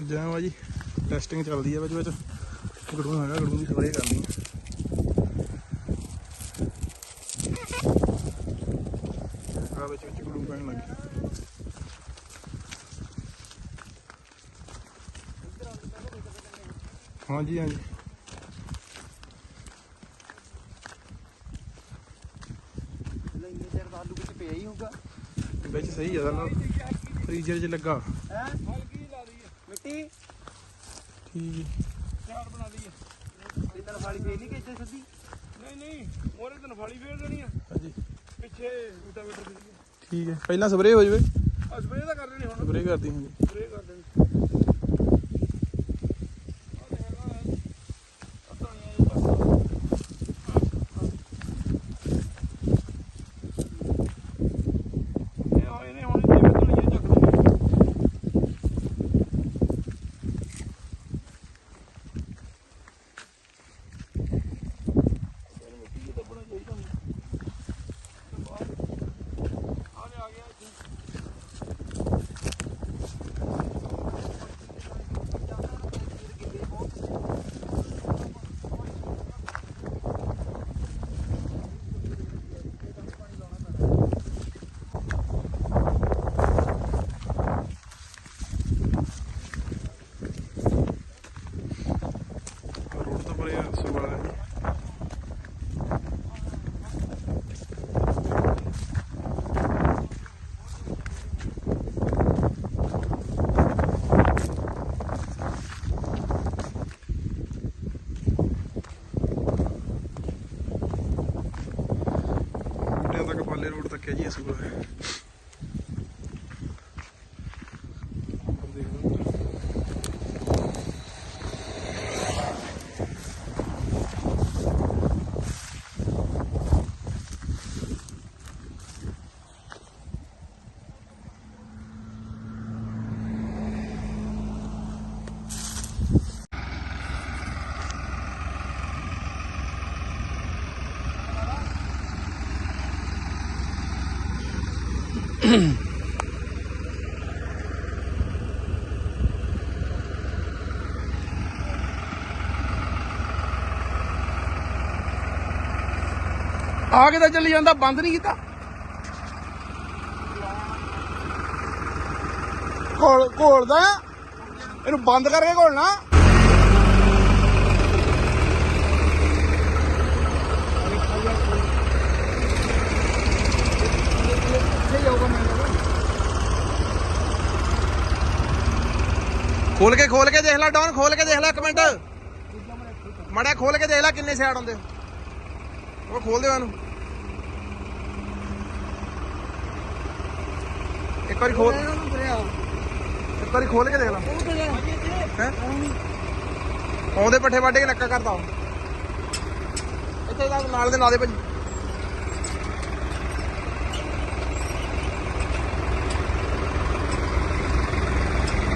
ਆ ਵਾ ਜੀ। ਟੈਸਟਿੰਗ ਚੱਲਦੀ ਆ ਵਿੱਚ ਵਿੱਚ। ਗੜੂ ਹੈਗਾ ਗੜੂ ਦੀ ਸਪਰੇਅ ਕਰਨੀ ਆ। ਆ ਵਿੱਚ ਵਿੱਚ ਗੜੂ ਪੈਣ ਲੱਗੀ ਹਾਂਜੀ ਹਾਂਜੀ। ਚਿਰ ਦਾ ਆਲੂ ਵਿੱਚ ਪਿਆ ਹੀ ਹੋਊਗਾ। ਵਿੱਚ ਸਹੀ ਆ ਦਾ ਫ੍ਰੀਜ਼ਰ 'ਚ ਲੱਗਾ। ਹੈ? ਮਿੱਟੀ ਠੀਕ ਚਾਰ ਬਣਾ ਲਈ ਇਹ ਤਾਂ ਫਾਲੀ ਫੇਰ ਨਹੀਂ ਕਿੱਥੇ ਸਿੱਧੀ ਨਹੀਂ ਨਹੀਂ ਮੋਰੇ ਤਨ ਫਾਲੀ ਫੇਰ ਦੇਣੀ ਆ। ਹਾਂਜੀ। ਪਿੱਛੇ ਦੀ ਠੀਕ ਹੈ। ਪਹਿਲਾਂ ਸਪਰੇਅ ਹੋ ਜਾਵੇ। ਆ ਸਪਰੇ ਤਾਂ ਕਰ ਦੇਣੀ ਹੁਣ। ਸਪਰੇਅ ਕਰਦੀ ਹਾਂ người ਆ ਕੇ ਤਾਂ ਚੱਲੀ ਜਾਂਦਾ ਬੰਦ ਨਹੀਂ ਕੀਤਾ। ਘੋਲ ਘੋਲਦਾ ਇਹਨੂੰ ਬੰਦ ਕਰਕੇ ਘੋਲਣਾ। ਖੋਲ ਕੇ ਖੋਲ ਕੇ ਦੇਖ ਲੈ ਡਾਊਨ ਖੋਲ ਕੇ ਦੇਖ ਲੈ ਇੱਕ ਮਿੰਟ। ਮੜਾ ਖੋਲ ਕੇ ਦੇਖ ਲੈ ਕਿੰਨੇ ਸਾਈਡ ਹੁੰਦੇ ਉਹ ਖੋਲ ਦੇ ਉਹਨੂੰ ਇੱਕ ਵਾਰੀ ਖੋਲ ਇੱਕ ਵਾਰੀ ਖੋਲ ਕੇ ਦੇਖ ਲੈ। ਹੈ? ਆਉਂਦੇ ਪੱਠੇ ਵੱਢ ਕੇ ਨੱਕਾ ਕਰਦਾ ਇੱਥੇ ਨਾਲ ਦੇ ਨਾਲ ਦੇ ਭਾਜੀ।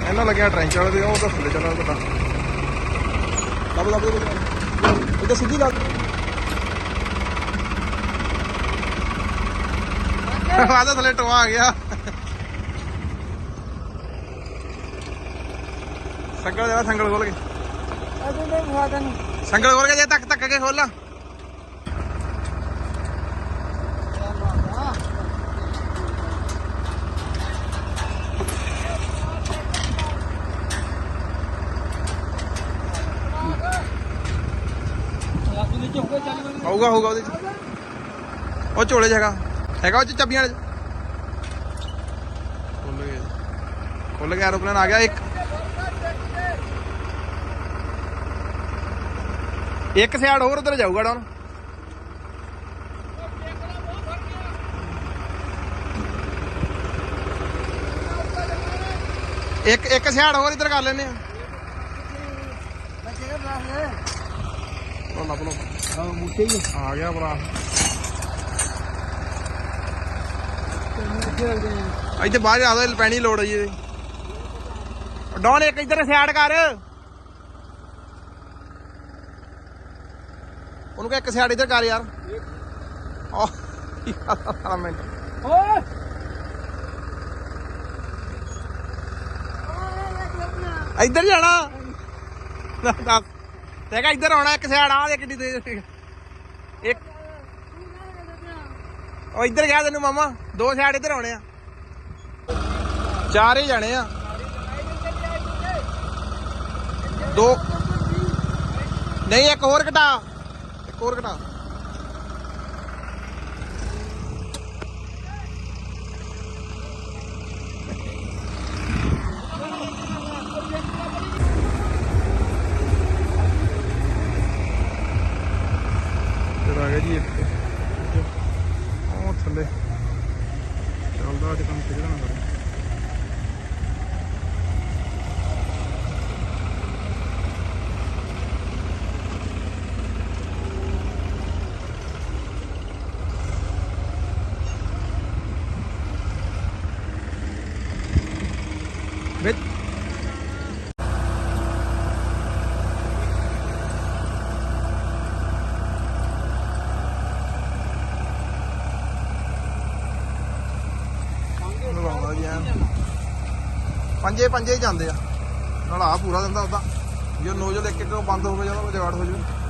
ਇਹਨਾਂ ਲੱਗਿਆ ਟ੍ਰੈਂਚ ਵਾਲੇ ਦੇ ਉਹ ਤਾਂ ਥੱਲੇ ਚੱਲਣਾ ਪਤਾ ਲੱਭ ਲੱਭ ਲੱਭ। ਇਹ ਤਾਂ ਸਿੱਧੀ ਲੱਗ ਆ ਤਾਂ ਥੱਲੇ ਟੋਆ ਆ ਗਿਆ। ਸੰਗਲ ਜਰਾ ਸੰਗਲ ਖੋਲ ਕੇ। ਅਜੇ ਤੇ ਫਾਦਾ ਨਹੀਂ ਸੰਗਲ ਖੋਲ ਕੇ ਜੇ ਤੱਕ ਤੱਕ ਕੇ ਖੋਲ। ਚੱਲ ਹੋਊਗਾ ਉਹਦੇ ਚ। ਉਹ ਝੋਲੇ 'ਚ ਹੈਗਾ। ਹੈਗਾ ਉਹ ਚ ਚਾਬੀਆਂ ਵਾਲੇ ਖੁੱਲ ਗਿਆ ਖੁੱਲ ਗਿਆ ਐਰੋਪਲੇਨ ਆ ਗਿਆ ਇੱਕ। ਇੱਕ ਸਾਈਡ ਹੋਰ ਉਧਰ ਜਾਊਗਾ ਡਾਉਨ। ਇੱਕ ਇੱਕ ਸਾਈਡ ਹੋਰ ਇੱਧਰ ਕਰ ਲੈਨੇ ਆ। ਬੱਚੇ ਦਾ ਬਲਾਸ ਲੈ ਉਹ ਲੱਭ ਲਓ। ਹਾਂ ਮੁੱਠੇ ਹੀ ਆ। ਗਿਆ ਭਰਾ। ਇੱਥੇ ਬਾਹਰ ਆ ਦੋ ਪੈਣੀ ਲੋੜ ਹੈ ਜੀ ਡੌਨ ਇੱਕ ਇੱਧਰ ਸਾਈਡ ਕਰ। ਉਹਨੂੰ ਕਹ ਇੱਕ ਸਾਈਡ ਇੱਧਰ ਕਰ ਯਾਰ। ਆਹ ਯਾਰ ਮਿੰਟ। ਓਏ! ਇੱਧਰ ਜਾਣਾ। ਦੱਸ ਤੇ ਕਹ ਇੱਧਰ ਆਉਣਾ, ਇੱਕ ਸਾਈਡ ਆ ਦੇ ਕਿੱਡੀ ਦੇ ਇੱਕ। ਉਹ ਇੱਧਰ ਗਿਆ ਤੈਨੂੰ ਮਾਮਾ, ਦੋ ਸਾਈਡ ਇੱਧਰ ਆਉਣੇ ਆ। ਚਾਰ ਹੀ ਜਾਣੇ ਆ। ਦੋ। ਨਹੀਂ, ਇੱਕ ਹੋਰ ਘਟਾ। ਇੱਕ ਹੋਰ ਘਟਾ। ਫਿਰ ਆ ਗਿਆ ਜੀ ਇੱਕ ਉਹ ਥੱਲੇ ਚੱਲਦਾ ਅੱਜ ਕੰਮ ਕਿਹੜਾ ਨਾ ਕਰੇ ਵਿੱਚ ਲਵਾਉਂਦਾ ਜੀ ਐਨ ਪੰਜੇ ਪੰਜੇ ਹੀ ਜਾਂਦੇ ਆ। ਨਾਲ ਆ ਪੂਰਾ ਦਿੰਦਾ ਉਦਾਂ। ਜੇ ਨੋਜ਼ਲ ਇੱਕ ਇੱਕ ਬੰਦ ਹੋਵੇ, ਜਦੋਂ ਜਗਾੜ ਹੋ ਜੂ।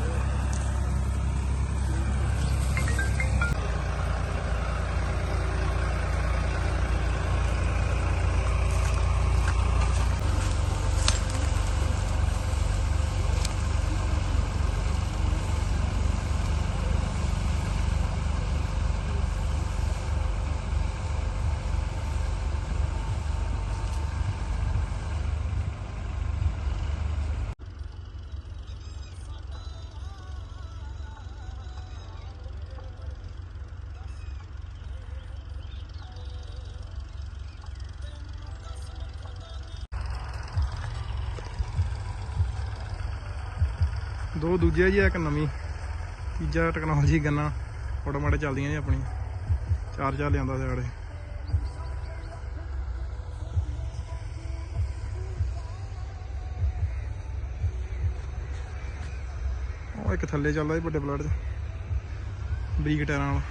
ਦੋ ਦੂਜੇ ਜੀ, ਇੱਕ ਨਵੀਂ, ਤੀਜਾ ਟੈਕਨੋਲੋਜੀ ਗੰਨਾ ਆਟੋਮੈਟਿਕ ਚੱਲਦੀਆਂ ਜੀ ਆਪਣੀ ਚਾਰ ਚਾਰ ਲਿਆਂਦਾ ਸਿਆੜੇ ਉਹ ਇੱਕ ਥੱਲੇ ਚੱਲਦਾ ਜੀ ਵੱਡੇ ਪਲਾਟ 'ਚ, ਬਰੀਕ ਟਾਇਰਾਂ ਨਾਲ